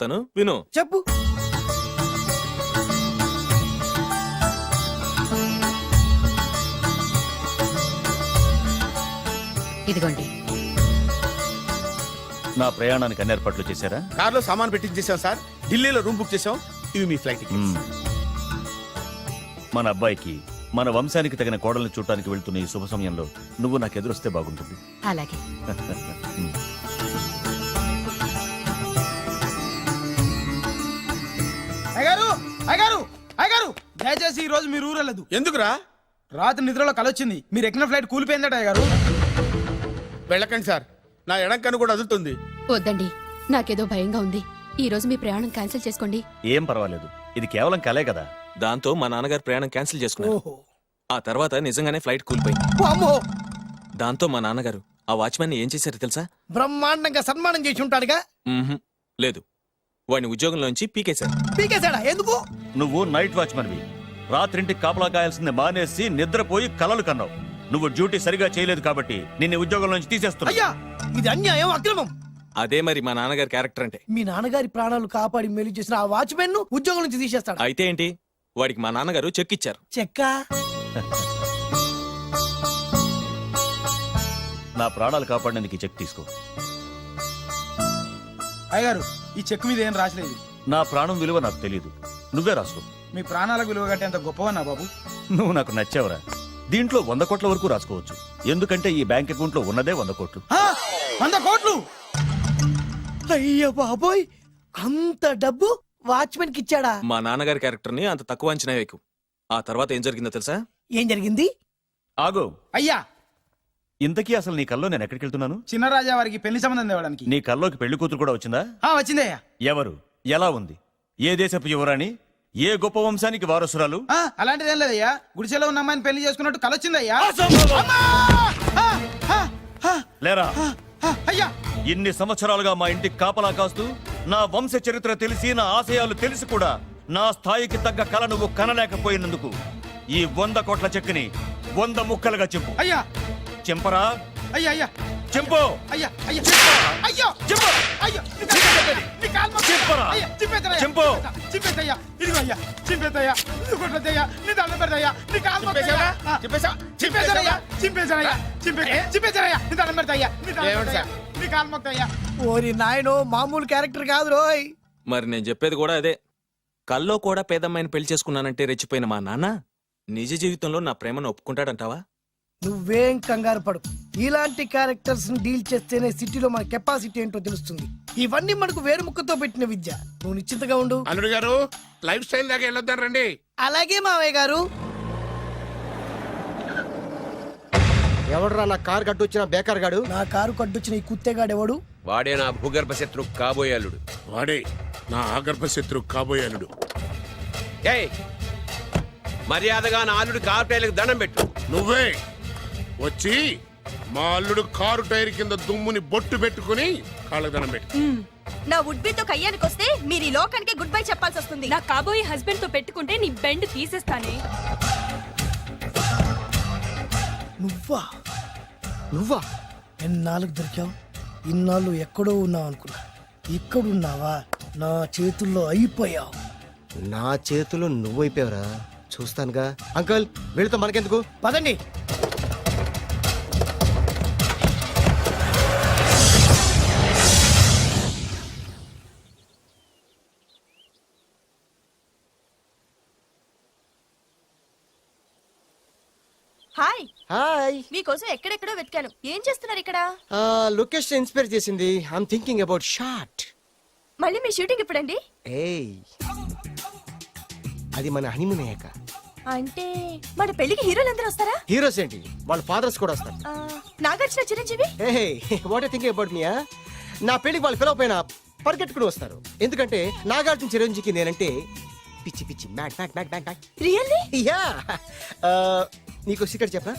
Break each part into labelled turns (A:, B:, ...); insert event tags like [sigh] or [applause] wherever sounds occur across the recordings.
A: తను విను.
B: చెప్పు.
C: ఇదిగోండి.
D: నా ప్రయాణానికి అన్ని ఏర్పాట్లు చేశారా?
E: కార్లో సామాన్ పెట్టించేసాం సార్. ఢిల్లీలో రూమ్ బుక్ చేసాం ఇవి మీ ఫ్లైట్ టికెట్స్.
D: మన అబ్బాయికి మన వంశానికి తగిన కోడల్ని చూడటానికి వెళ్తున్న ఈ శుభ సమయంలో నువ్వు నాకు ఎదురొస్తే బాగుంటుంది.
C: అలాగే. [laughs]
B: అయ్యగారు అయ్యగారు దయచేసి ఈ రోజు మీరు ఊరెళ్ళదు
E: ఎందుకురా?
B: రాత్రి నిద్రలో కలొచ్చింది. మీరు ఎక్కిన ఫ్లైట్ కూలిపోయిందట అయ్యగారు.
E: వెళ్ళకండి సార్. నా ఎడం కన్ను కూడా వదులుతుంది
F: వద్దండి. నాకేదో భయంగా ఉంది. ఈ రోజు మీ ప్రయాణం క్యాన్సిల్ చేసుకోండి.
D: ఏం పర్వాలేదు. ఇది కేవలం కలే కదా.
A: దాంతో మా నాన్నగారు ప్రయాణం క్యాన్సిల్ చేసుకున్నారు.
B: ఓహో.
A: ఆ తర్వాత నిజంగానే ఫ్లైట్ కూలిపోయింది.
B: అమ్మో
A: దాంతో మా నాన్నగారు ఆ వాచ్మెన్ ఏం చేశారో తెలుసా?
B: బ్రహ్మాండంగా సన్మానం చేసి ఉంటాడుగా?
A: మ్మ్హ్. లేదు. వాడిని ఉద్యోగంలోంచి పీకేశారు
B: పీకేశాడా? ఎందుకు?
D: నువ్వు నైట్ వాచ్మన్వి రాత్రింటికి కాపలా కాయాల్సింది మానేసి నిద్రపోయి కలలు కన్నావు. నువ్వు డ్యూటీ సరిగా చేయలేదు కాబట్టి నిన్ను ఉద్యోగం నుంచి తీసేస్తున్నా.
B: అయ్యా ఇది అన్యాయం అక్రమం.
A: అదే మరి మా నాన్నగారి క్యారెక్టర్ అంటే.
B: మీ నాన్నగారి ప్రాణాలు కాపాడి మేలు చేసిన ఆ వాచ్మెన్ను ఉద్యోగం నుంచి తీసేస్తాడు?
A: అయితే ఏంటి? వాడికి మా నాన్నగారు చెక్ ఇచ్చారు.
B: చెక్క? [laughs]
D: నా ప్రాణాలు కాపాడడానికి చెక్ తీసుకో.
B: అయ్యగారు ఈ చెక్ మీద ఏం రాసలేదు.
D: నా ప్రాణం విలువ నాకు తెలియదు నువ్వే రాసుకో.
B: మీ ప్రాణాలకు విలువ కట్టేంత గొప్పవన్నా బాబు?
D: నువ్వు నాకు నచ్చావురా. దీంట్లో వంద కోట్ల వరకు రాసుకోవచ్చు. ఎందుకంటే ఈ బ్యాంక్ అకౌంట్లో ఉన్నదే వంద కోట్లు.
B: ఆ, వంద కోట్లు! అయ్య బాబోయ్! అంత డబ్బు వాచ్మెన్కి ఇచ్చాడా?
A: మా నాన్నగారి క్యారెక్టర్ని అంత తక్కువ అంచనా వేయకు. ఆ తర్వాత ఏం జరిగిందో తెలుసా?
B: ఏం జరిగింది?
D: ఆగో.
B: అయ్యా
D: ఇంతకీ అసలు నీ కల్లో నేను ఎక్కడికి వెళ్తున్నాను?
B: చిన్నరాజా వారికి పెళ్ళి సంబంధం తేవడానికి.
D: నీ కల్లోకి పెళ్ళి కూతురు కూడా వచ్చిందా?
B: ఆ వచ్చిందయ్యా
D: ఎవరు? ఎలా ఉంది? ఏ దేశపు యువరాణి? ఏ గొప్ప వంశానికి వారసురాలు?
B: ఆ, అలాంటిదేం లేదయ్యా. గుడిసెలో ఉన్న అమ్మాయిని పెళ్ళి చేసుకున్నట్టు కలొచ్చిందయ్యా
D: అసంభవం!
B: అమ్మా! ఆ, ఆ, ఆ,
D: లేరా?
B: ఆ, అయ్యా.
D: ఇన్ని సంవత్సరాలుగా మా ఇంటికి కాపలా కాస్తూ నా వంశ చరిత్ర తెలిసి నా ఆశయాలు తెలిసి కూడా నా స్థాయికి తగ్గ కల నువ్వు కనలేకపోయినందుకు ఈ వంద కోట్ల చెక్కుని వంద ముక్కలుగా చెప్పు.
B: అయ్యా
D: చెంపరా?
B: అయ్యా అయ్యా.
D: చెంపు.
B: అయ్యా అయ్యా. అయ్యో.
D: చెప్పు
B: అయ్యో. నీ కాలు- నీ కాలు మొక్కు.
D: చెప్పరా?
B: అయ్యా, చింపేద్దయ్యా.
D: చింపు.
B: చింపేద్దయ్యా. ఇదిగో అయ్యా. చింపేద్దయ్యా. ఇది కొట్టద్దయ్యా నీ దండం పెడతయ్యా. నీ కాలు. ఆ,
E: చెప్పేశా
B: చింపేశారయ్యా చింపేశారయ్యా చింపే చింపేశారయ్యా నీ దండం పెడతయ్యా. నీ పెడతయ్యా. నీ కాలు మొక్కయ్యా ఓరి నాయనో మామూలు క్యారెక్టర్ కాదు రోయ్.
A: మరి నేను చెప్పేది కూడా అదే. కల్లో కూడా పేదమ్మాయిని పెళ్ళి చేసుకున్నానంటే రెచ్చిపోయిన మా నాన్న నిజ జీవితంలో నా ప్రేమను ఒప్పుకుంటాడంటావా?
B: నువ్వేం కంగారు పడు ఇలాంటి క్యారెక్టర్స్ డీల్ చేస్తేనే సిటీలో మన కెపాసిటీ ఏంటో తెలుస్తుంది. ఇవన్నీ మనకు వేరు ముక్కతో పెట్టిన విద్య. నువ్వు నిశ్చింతగా ఉండు.
E: అల్లుడు గారు లైఫ్ స్టైల్ దాకా వెళ్ళొద్దాం రండి.
B: అలాగే మావయ్య గారు.
G: ఎవడరా నా కారు కట్టొచ్చిన బేకార్ గాడు?
B: నా కారు కడ్డొచ్చిన ఈ కుత్తేగాడెవడు?
H: వాడే నా భూగర్భ శత్రు కాబోయాలుడు
E: వాడే నా ఆగర్భ శత్రు కాబోయాలుడు
H: ఏయ్ మర్యాదగా నా అల్లుడి కారు టైర్లకు దండం పెట్టు.
E: నువ్వే వచ్చి మా అల్లుడు కారు టైర్ కింద దుమ్ముని బొట్టు పెట్టుకుని కాళ్ళదనం పెట్టు.
I: నా వుడ్బితో కయ్యానికి వస్తే మీరు ఈ లోకానికి గుడ్ బై చెప్పాల్సి వస్తుంది.
F: నా కాబోయే హస్బెండ్తో పెట్టుకుంటే నీ బెండ్ తీసేస్తానే.
B: నువ్వా?
G: నువ్వా?
B: ఎన్నాళ్ళకు దొరికావు? ఇన్నాళ్ళు ఎక్కడో ఉన్నావు అనుకున్నా. ఇక్కడున్నావా? నా చేతుల్లో అయిపోయావు.
G: నా చేతిలో నువ్వైపోయావురా. చూస్తానుగా. అంకల్ వెళుతా మనకెందుకు?
B: పదండి.
I: హాయ్.
G: హాయ్.
I: మీకోసం ఎక్కడెక్కడో వెతికాను. ఏం చేస్తున్నారు ఇక్కడ?
G: లొకేషన్ ఇన్స్పైర్ చేసింది. ఐఎమ్ థింకింగ్ అబౌట్ షార్ట్
I: మళ్ళీ మీ షూటింగ్ ఎప్పుడండి?
G: ఏయ్. అది మన హనీమూన్ అయ్యాక.
I: అంటే మన పెళ్ళికి హీరోలు అందరూ వస్తారా?
G: హీరోస్ ఏంటి? వాళ్ళ ఫాదర్స్ కూడా వస్తారు.
I: నాగార్జున చిరంజీవి?
G: ఏ వాట్ థింకింగ్ అబౌట్ మియా నా పెళ్ళికి వాళ్ళు పిలవ పైన పరిగెట్టుకుని వస్తారు. ఎందుకంటే నాగార్జున చిరంజీకి నేనంటే పిచ్చి పిచ్చి మ్యాట్ మ్యాట్ మ్యాట్ మ్యాట్ మ్యాట్
I: రియల్లీ
G: యా నీకు సీక్రెట్ చెప్పనా?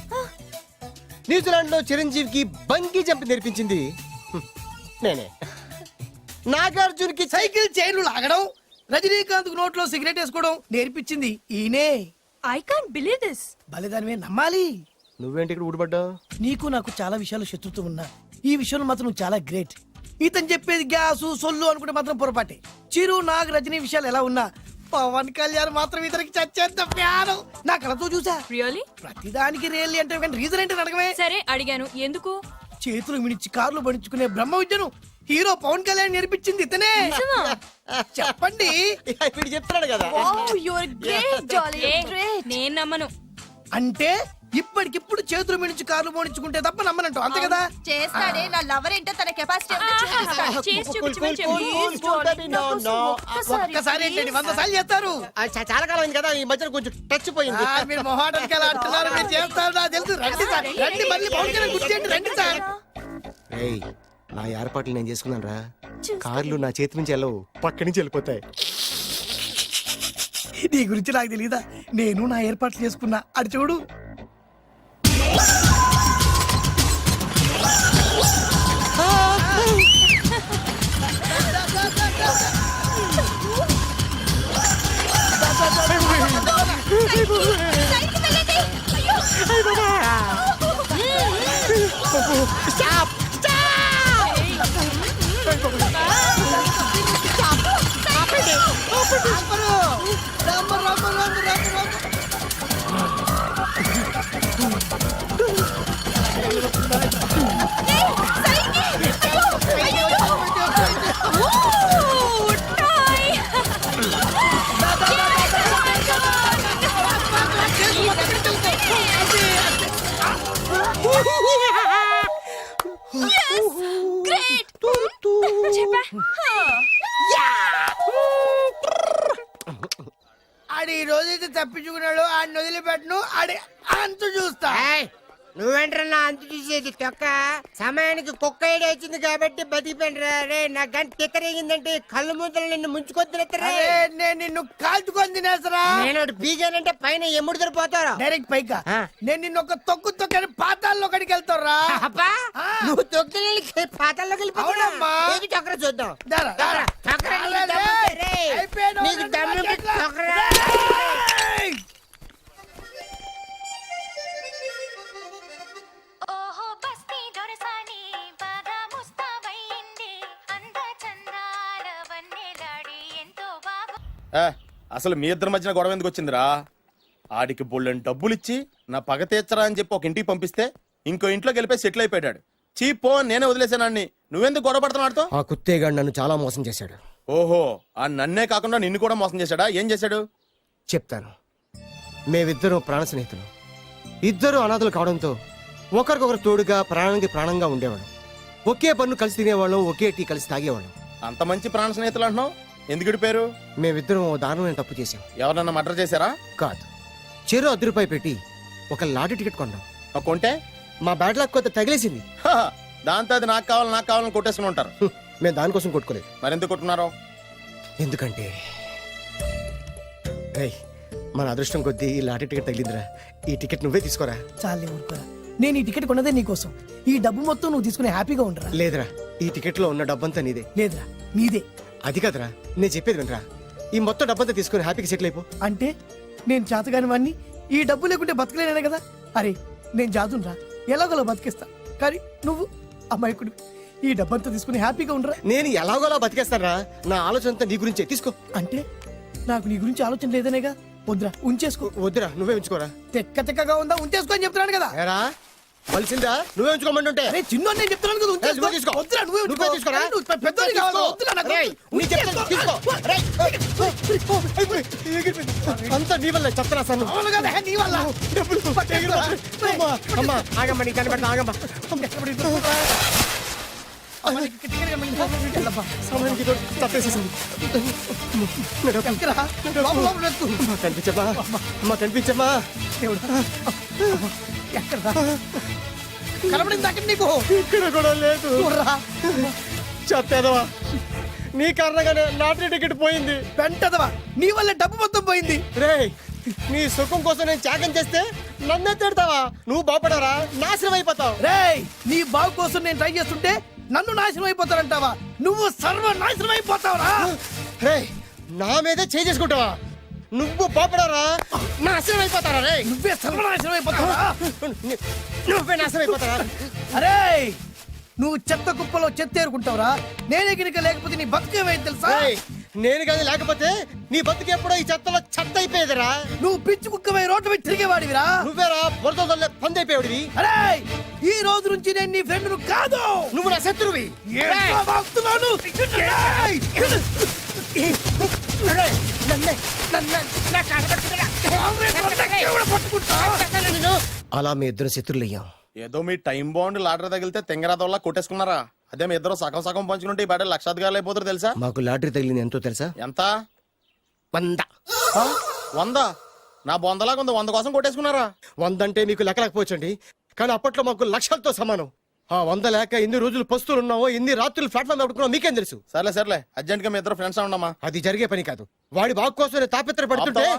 G: న్యూజిలాండ్లో చిరంజీవికి బంకీ జంప్ నేర్పించింది. నేనే. నాగార్జున్కి
B: సైకిల్ చైన్లు లాగడం రజనీకాంత్ నోట్లో సిగరెట్ వేసుకోవడం నేర్పించింది ఈయనే.
I: ఐ కాంట్ బిలీవ్ దిస్
B: బలిదానమే నమ్మాలి.
G: నువ్వేంటి ఇక్కడ ఊడిపడ్డావు?
B: నీకు నాకు చాలా విషయాలు శత్రుత్వం ఉన్నా. ఈ విషయంలో మాత్రం నువ్వు చాలా గ్రేట్. ఇతను చెప్పేది గ్యాసు సొల్లు అనుకుంటే మాత్రం పొరపాటే. చిరు నాగ్ రజనీ విషయాలు ఎలా ఉన్నా పవన్ కళ్యాణ్ మాత్రం ఇతనికి చచ్చేంత ప్యాను. నా కళతో చూసా.
C: రియలీ
B: ప్రతిదానికి రేలి అంటే కానీ రీజన్ ఏంటి అడగమే
C: సరే అడిగాను. ఎందుకు?
B: చేతులు మిడిచి కార్లు పడించుకునే బ్రహ్మ విద్యను హీరో పవన్ కళ్యాణ్ నేర్పించింది ఇతనే. చెప్పండి.
G: వీడు చెప్తున్నాడు కదా.
C: నేను నమ్మను.
B: అంటే ఇప్పటికిప్పుడు చేతులు మిడిచి కార్లు పోనించుకుంటే తప్ప నమ్మనంటావు. అంతే కదా?
I: చేస్తాడే నా లవర్ ఏంటో తన కెపాసిటీ.
B: ఒక్కసారి ఏంటండి వంద సార్లు చేస్తారు.
G: చాలా కాలం అయింది కదా ఈ మధ్యన కొంచెం టచ్ పోయింది.
B: ఆ, మీరు మొహాటానికి ఎలా అంటున్నారు మీరు చేస్తారు నాకు తెలుసు. రండి సార్ రండి మళ్ళీ పవన్ కళ్యాణ్ రండి సార్.
G: ఏయ్ నా ఏర్పాట్లు నేను చేసుకున్నాను రా. కార్లు నా చేతి నుంచి వెళ్ళవు. పక్క నుంచి వెళ్ళిపోతాయి.
B: నీ గురించి నాకు తెలియదా నేను నా ఏర్పాట్లు చేసుకున్నా అడి చూడు. Stop! Stop! Stop! Apa ini? Apa రోజైతే తప్పించుకున్నాడు ఆడిని వదిలిపెట్టను ఆడి అంత చూస్తా.
J: నువ్వేంట్రన్నా అంత చూసేది? తొక్క. సమయానికి కుక్క ఏడి వచ్చింది కాబట్టి బతికిపోయినరా రే. నా గంట తిక్కరేగిందంటే కళ్ళు ముద్దలు నిన్ను
B: అరే నేను నిన్ను కాల్చుకొని తినేసరా?
J: నేను ఒకటి బీగానంటే పైన ఎముడు దొరిపోతారు
B: డైరెక్ట్ పైగా. నేను నిన్ను ఒక తొక్కు తొక్కని పాతాల్లో ఒకటికి వెళ్తారా.
J: నువ్వు తొక్కి పాతల్లోకి. వెళ్ళిపోతున్నావు చక్ర చూద్దాం. చక్ర
K: అసలు మీ ఇద్దరి మధ్యన గొడవ ఎందుకు వచ్చిందిరా? ఆడికి బుల్లెని డబ్బులు ఇచ్చి నా పగ తీర్చరా అని చెప్పి ఒక ఇంటికి పంపిస్తే ఇంకో ఇంట్లో గెలిపే సెటిల్ అయిపోయాడు. చీ పో నేనే వదిలేసానాన్ని నువ్వెందుకు గొడవ పడుతున్నాడుతో
G: ఆ కుత్తేగాడు నన్ను చాలా మోసం చేశాడు.
K: ఓహో ఆ నన్నే కాకుండా నిన్ను కూడా మోసం చేశాడా? ఏం చేశాడు?
G: చెప్తాను. మేమిద్దరం ప్రాణ స్నేహితులు. ఇద్దరు అనాథలు కావడంతో ఒకరికొకరు తోడుగా ప్రాణానికి ప్రాణంగా ఉండేవాళ్ళం. ఒకే పన్ను కలిసి తినేవాళ్ళం ఒకే టీ కలిసి తాగేవాళ్ళం.
K: అంత మంచి ప్రాణ స్నేహితులు అంటున్నావు? ఎందుకు పేరు
G: మేమిద్దరం ఓ దారుణమైన తప్పు చేశాం.
K: ఎవరన్నా మర్డర్ చేశారా?
G: కాదు. చెరు అర్ధ రూపాయి పెట్టి ఒక లాటరీ టికెట్ కొన్నాం.
K: ఆ కొంటే?
G: మా బ్యాడ్ లక్ కొంత తగిలేసింది.
K: హ, దాంతో అది నాకు కావాలి నాకు కావాలని కొట్టేసుకుని ఉంటారు.
G: హ్మ్, మేము దానికోసం కొట్టుకోలేదు.
K: మరెందుకు కొట్టున్నారో
G: ఎందుకంటే రేయ్ మన అదృష్టం కొద్దీ ఈ లాటరీ టికెట్ తగిలిందిరా. ఈ టికెట్ నువ్వే తీసుకోరా?
B: చాలే ఊరుకోరా నేను ఈ టికెట్ కొన్నదే నీకోసం. ఈ డబ్బు మొత్తం నువ్వు తీసుకుని హ్యాపీగా ఉండరా?
G: లేదురా. ఈ టికెట్లో ఉన్న డబ్బంతా నీదే.
B: లేదురా. నీదే.
G: అది కదరా నేను చెప్పేది వినరా. ఈ మొత్తం డబ్బంతా తీసుకుని హ్యాపీగా సెటిల్ అయిపో.
B: అంటే నేను చేతగాని వాడిని ఈ డబ్బు లేకుంటే బతకలేనే కదా? అరే నేను జాతునరా ఎలాగోలా బతికేస్తా. కానీ నువ్వు అమాయకుడు ఈ డబ్బంతా తీసుకుని హ్యాపీగా ఉండరా?
G: నేను ఎలాగోలా బతికేస్తారా నా ఆలోచన అంతా నీ గురించే తీసుకో.
B: అంటే నాకు నీ గురించి ఆలోచన లేదనేగా? వద్దురా ఉంచేసుకో.
G: వద్దురా నువ్వే ఉంచుకోరా.
B: తెక్క తెక్కగా ఉందా ఉంచేసుకో అని చెప్తున్నాను కదా.
G: కలిసిందా నువ్వే ఉంచుకోమంటుంటే
B: చిన్న నేను చెప్తున్నాను కదా
G: నువ్వే తీసుకో.
B: వద్దురా నువ్వే.
G: నువ్వే తీసుకోరా?
B: పెద్దోడివి కావాలి. వద్దురా నాకు.
G: నీ చెప్తాను, తీసుకో. అంతా నీ వల్ల చెప్తారా సార్?
B: అవును కదా నీ వల్ల
G: డబ్బులు. అమ్మా, అమ్మా ఆగమ్మా దండం పెడతా ఆగమ్మా సమయానికి ఇదో తప్పేసేసింది
B: ఎక్కరా? బాబు, బాబు, వెతుకు.
G: కనిపించమ్మా అమ్మా కనిపించమ్మా
B: దేవుడా. అమ్మ, కనబడింది అక్కడ నీకు
G: ఇక్కడ కూడా లేదు
B: చూడరా.
G: చెప్పేదవా నీ కారణంగానే లాటరీ టికెట్ పోయింది
B: వెంటదవా నీ వల్ల డబ్బు మొత్తం పోయింది
G: రేయ్ నీ సుఖం కోసం నేను త్యాగం చేస్తే నన్నే తిడతావా నువ్వు బాపడారా నాశనం అయిపోతావు
B: రేయ్ నీ బాగు కోసం నేను ట్రై చేస్తుంటే నన్ను నాశనం అయిపోతానంటావా నువ్వు సర్వ నాశనం అయిపోతావురా!
G: రేయ్ నా మీదే చేసుకుంటావా? నువ్వు బాపడారా నాశనం అయిపోతారా రే?
B: నువ్వే సర్వనాశనం అయిపోతావురా
G: నువ్వే నాశనం అయిపోతారా
B: అరే నువ్వు చెత్త కుప్పలో చెత్త ఏరుకుంటావురా? నేనే గినక లేకపోతే నీ బతుకేమైంది తెలుసా?
G: నేను కానీ లేకపోతే నీ బతుకు ఎప్పుడో ఈ చెత్తలో చెత్త అయిపోయేదిరా
B: నువ్వు పిచ్చి కుక్కమై రోడ్డు మీద తిరిగేవాడివిరా?
G: నువ్వేరా బురదలే పంది అయిపోయాడివి
B: అరే ఈ రోజు నుంచి నేను నీ ఫ్రెండ్ కాదు.
G: నువ్వు నా శత్రువి.
B: వాగుతున్నాను?
G: అలా మీ ఇద్దరు శత్రులయ్యాం.
K: ఏదో మీ టైం బాండ్ లాటరీ తగిలితే తెంగరాదోళ్ళ కొట్టేసుకున్నారా? అదే మీ ఇద్దరు సగం సగం పంచుకుంటే ఈ బయట లక్షాధికారులు అయిపోతారు తెలుసా?
G: మాకు లాటరీ తగిలింది ఎంతో తెలుసా?
K: ఎంత?
G: వంద.
K: ఆ? వంద? నా బొందలాగా ఉంది వంద కోసం కొట్టేసుకున్నారా?
G: వంద అంటే మీకు లెక్కలేకపోవచ్చండి. కానీ అప్పట్లో మాకు లక్షలతో సమానం. ఆ వంద లేక ఎన్ని రోజులు పస్తులు ఉన్నావో ఎన్ని రాత్రులు ప్లాట్ఫామ్ పెట్టుకున్నావు మీకేం తెలుసు?
K: సర్లే సర్లే. అర్జెంట్గా మీ ఇద్దరు ఫ్రెండ్స్ ఉండమ్మా
G: అది జరిగే పని కాదు. వాడి బాగు కోసం తాపిత్ర పడుతుంటే
K: ఆపుతావా?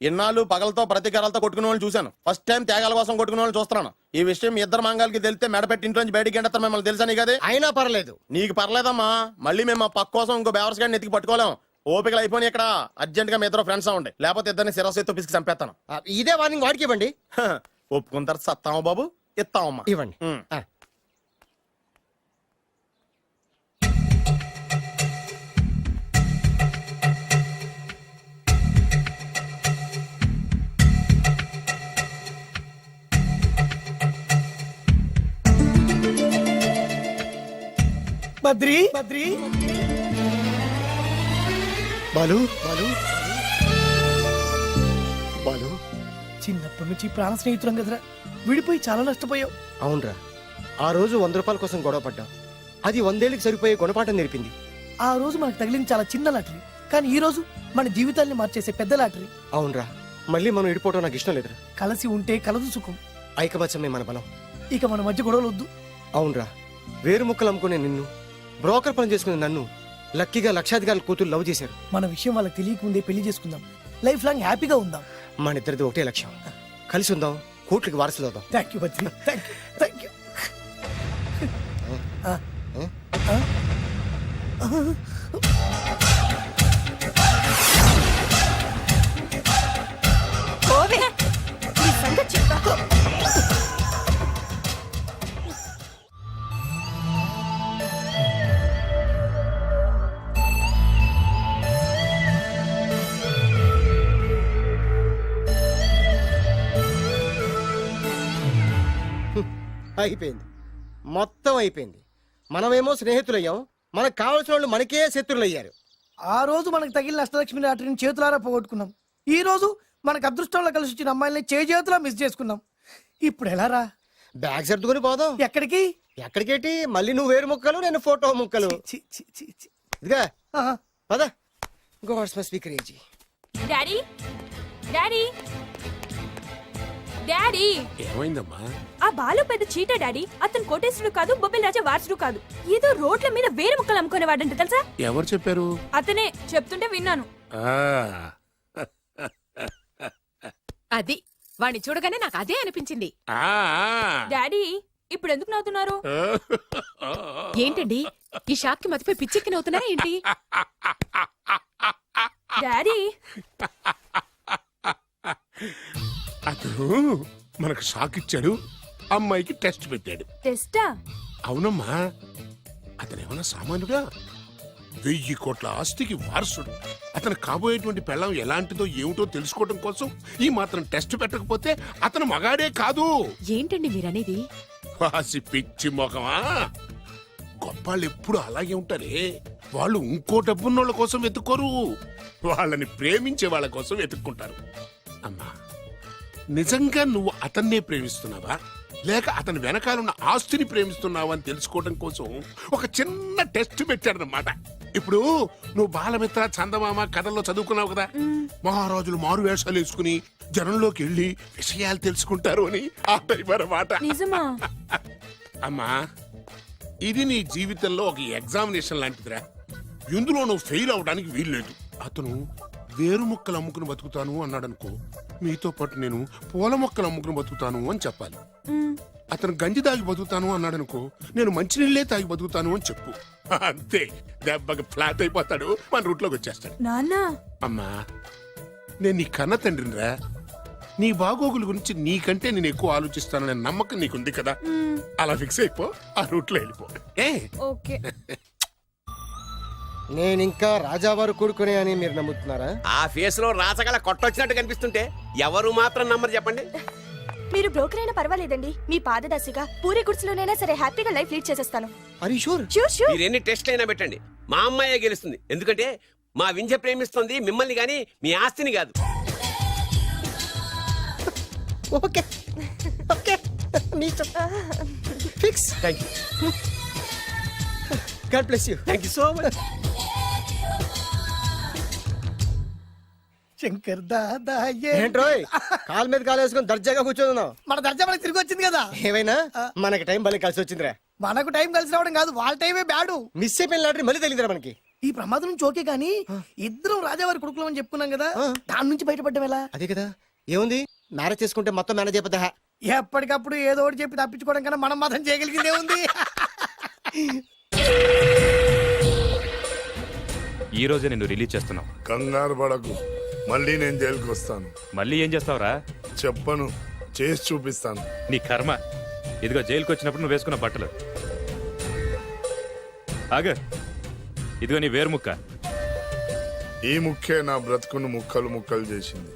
K: ఇన్నాళ్ళు పగలతో ప్రతీకారాలతో కొట్టుకునే వాళ్ళు చూశాను. ఫస్ట్ టైం త్యాగాల కోసం కొట్టుకునే వాళ్ళు చూస్తున్నాను. ఈ విషయం ఇద్దరు మంగాలకి తెలితే మెడపెట్టి ఇంట్లో నుంచి బయటికి ఎండతారు మిమ్మల్ని తెలుసా నీకు అదే?
G: అయినా పర్లేదు.
K: నీకు పర్లేదమ్మా. మళ్ళీ మేము మా పక్క కోసం ఇంకో బేవర్స్ గాడిని ఎత్తికి పట్టుకోలేం ఓపికలు అయిపోయి ఇక్కడ. అర్జెంట్గా మీ ఇద్దరు ఫ్రెండ్స్ అవ్వండి లేకపోతే ఇద్దరిని శిరస్సు పిసికి చంపేస్తాను.
G: ఇదే వార్నింగ్ వాడికి ఇవ్వండి. [laughs]
K: ఒప్పుకుంటారు సత్తామా బాబు? ఇస్తామమ్మా
G: ఇవ్వండి.
B: బద్రి బద్రి
G: బాలు. బాలు. బాలు.
B: చిన్నప్పటి నుంచి ప్రాణ స్నేహితులం కదరా. విడిపోయి చాలా నష్టపోయావు.
G: అవునరా. ఆ రోజు వంద రూపాయల కోసం గొడవ పడ్డాం. అది వందేళ్ళకి సరిపోయే గుణపాఠం నేర్పింది.
B: ఆ రోజు మనకు తగిలింది చాలా చిన్న లాటరీ. కానీ ఈ రోజు మన జీవితాల్ని మార్చేసే పెద్ద లాటరీ.
G: అవునరా. మళ్ళీ మనం ఇడిపోవటం నాకు ఇష్టం లేదురా.
B: కలిసి ఉంటే కలదు సుఖం.
G: ఐకమత్యమే మన బలం.
B: ఇక మన మధ్య గొడవలు వద్దు.
G: అవునరా. వేరు ముక్కలు అమ్ముకునే నిన్ను. బ్రోకర్ పని చేసుకునే నన్ను లక్కీగా లక్షాధికారుల కూతురు లవ్ చేశారు.
B: మన విషయం వాళ్ళకి తెలియకముందే పెళ్ళి చేసుకుందాం. లైఫ్ లాంగ్ హ్యాపీగా ఉందాం.
G: మన ఇద్దరిది ఒకటే లక్ష్యం. కలిసి ఉందాం కోట్లకి వారసులు అవుదాం.
B: Thank you Badri thank you thank you
I: పోవే నీ సంగతి చెప్తా
G: అయిపోయింది. మొత్తం అయిపోయింది. మనమేమో స్నేహితులయ్యాం. మనకు కావాల్సిన వాళ్ళు మనకే శత్రులయ్యారు.
B: ఆ రోజు మనకు తగిలిన అష్టలక్ష్మి లాటరీని చేతులారా పోగొట్టుకున్నాం. ఈ రోజు మనకు అదృష్టంలో కలిసి వచ్చిన అమ్మాయిని చేతులా మిస్ చేసుకున్నాం. ఇప్పుడు ఎలా రా?
G: బ్యాగ్ సర్దుకొని పోదాం.
B: ఎక్కడికి?
G: ఎక్కడికేటి? మళ్ళీ నువ్వు వేరు ముక్కలు నేను ఫోటో ముక్కలు. ఇదిగా.
B: ఆహా.
G: పద. గాడ్స్ మై స్పీకర్ ఏజీ.
C: డాడీ? డాడీ? డాడీ!
E: ఏమైందమ్మా?
C: ఆ బాలు పెద్ద చీట డాడీ. అతను కోటేశ్వరుడు కాదు బొబ్బిల్ రాజా వారసుడు కాదు. ఏదో రోడ్ల మీద వేరే ముక్కలు అమ్ముకునేవాడంట తెలుసా?
E: ఎవరు చెప్పారు?
C: అతనే చెప్తుంటే విన్నాను.
I: అది వాణ్ణి చూడగానే నాకు అదే అనిపించింది.
C: డాడీ ఇప్పుడు ఎందుకు నవ్వుతున్నారు?
I: ఏంటండి? ఈ షాక్కి మతిపోయి పిచ్చెక్కి నవ్వుతున్నారా ఏంటి?
C: డాడీ!
E: అతను మనకు షాక్ ఇచ్చాడు అమ్మాయికి టెస్ట్ పెట్టాడు.
C: టెస్టా?
E: అవునమ్మా అతను ఏమన్నా సామాన్యుడా? వెయ్యి కోట్ల ఆస్తికి వారసుడు. అతను కాబోయేటువంటి పెళ్ళం ఎలాంటిదో ఏమిటో తెలుసుకోవడం కోసం ఈ మాత్రం టెస్ట్ పెట్టకపోతే అతను మగాడే కాదు.
I: ఏంటండి మీరనేది?
E: వాసి పిచ్చి మొఖమా? గొప్పాళ్ళు ఎప్పుడు అలాగే ఉంటారే. వాళ్ళు ఇంకో డబ్బున్నోళ్ళ కోసం వెతుక్కోరు. వాళ్ళని ప్రేమించే వాళ్ళ కోసం వెతుక్కుంటారు. అమ్మా నిజంగా నువ్వు అతన్నే ప్రేమిస్తున్నావా? లేక అతని వెనకాలన్న ఆస్తిని ప్రేమిస్తున్నావా అని తెలుసుకోవడం కోసం ఒక చిన్న టెస్ట్ పెట్టాడనమాట ఇప్పుడు నువ్వు బాలమిత్ర చందమామ కథల్లో చదువుకున్నావు కదా? మహారాజులు మారు వేషాలు వేసుకుని జనంలోకి వెళ్ళి విషయాలు తెలుసుకుంటారు అని ఆ అన్నమాట
C: నిజమా? [laughs]
E: అమ్మా ఇది నీ జీవితంలో ఒక ఎగ్జామినేషన్ లాంటిదిరా. ఇందులో నువ్వు ఫెయిల్ అవడానికి వీల్లేదు. అతను వేరు మొక్కలు అమ్ముకుని బతుకుతాను అన్నాడు అనుకో మీతో పాటు నేను పూల మొక్కలు అమ్ముకుని బతుకుతాను అని చెప్పాలి. అతను గంజి తాగి బతుకుతాను అన్నాడు అనుకో నేను మంచినీళ్ళే తాగి బతుకుతాను అని చెప్పు. అంతే దెబ్బకి ఫ్లాట్ అయిపోతాడు మన రూట్లోకి వచ్చేస్తాడు.
C: నాన్న!
E: అమ్మా నేను నీ కన్న తండ్రినిరా. నీ బాగోగుల గురించి నీకంటే నేను ఎక్కువ ఆలోచిస్తాననే నమ్మకం నీకుంది కదా. అలా ఫిక్స్ అయిపో ఆ రూట్లో వెళ్ళిపో. ఏ
C: ఓకే. [laughs]
G: నేను ఇంకా రాజావారు కూడుకునే అని మీరు నమ్ముతున్నారా?
H: ఆ ఫేస్లో రాసగల కొట్టొచ్చినట్టు కనిపిస్తుంటే ఎవరు మాత్రం నమ్మరు చెప్పండి.
C: మీరు బ్రోకర్ అయినా పర్వాలేదండి. మీ పాదదర్శిగా పూరి గుడ్స్లోనైనా సరే హ్యాపీగా లైఫ్ లీడ్ చేసేస్తాను.
G: అరి షూర్
C: షూర్ షూర్
H: మీరు ఎన్ని టెస్ట్లు అయినా పెట్టండి. మా అమ్మాయే గెలుస్తుంది. ఎందుకంటే మా వింజ ప్రేమిస్తుంది మిమ్మల్ని గాని మీ ఆస్తిని కాదు.
G: Okay okay fix
H: thank you
G: God bless you
H: thank you so much
B: Shankar Dada
G: ఏంట్రోయ్ కాలు మీద కాలు వేసుకొని దర్జాగా కూర్చోదున్నావు.
B: మన దర్జా మనకి తిరిగి వచ్చింది కదా.
G: ఏమైనా? మనకి టైం భలే కలిసి వచ్చిందిరా.
B: మనకు టైం కలిసి రావడం కాదు వాళ్ళ టైమే బ్యాడు.
G: మిస్ అయిపోయిన లాటరీ మళ్ళీ తెలియదురా మనకి.
B: ఈ ప్రమాదం నుంచి ఓకే కానీ ఇద్దరం రాజావారి కొడుకులం అని చెప్పుకున్నాం కదా దాని నుంచి బయటపడ్డం ఎలా?
G: అదే కదా. ఏముంది? మ్యారేజ్ చేసుకుంటే మొత్తం మేనేజ్ అయిపోతా
B: ఎప్పటికప్పుడు ఏదో ఒకటి చెప్పి తప్పించుకోవడం కన్నా మనం మాత్రం చేయగలిగిందే ఉంది
L: ఈ రోజే నిన్ను రిలీజ్ చేస్తున్నాం.
E: కంగారు పడకు. మళ్ళీ నేను జైలుకి వస్తాను.
L: మళ్ళీ ఏం చేస్తావురా?
E: చెప్పను చేసి చూపిస్తాను.
L: నీ కర్మ. ఇదిగో జైలుకి వచ్చినప్పుడు నువ్వు వేసుకున్న బట్టలు. ఆగ. ఇదిగో నీ వేరు ముక్క.
E: ఈ ముక్కే నా బ్రతుకును ముక్కలు ముక్కలు చేసింది.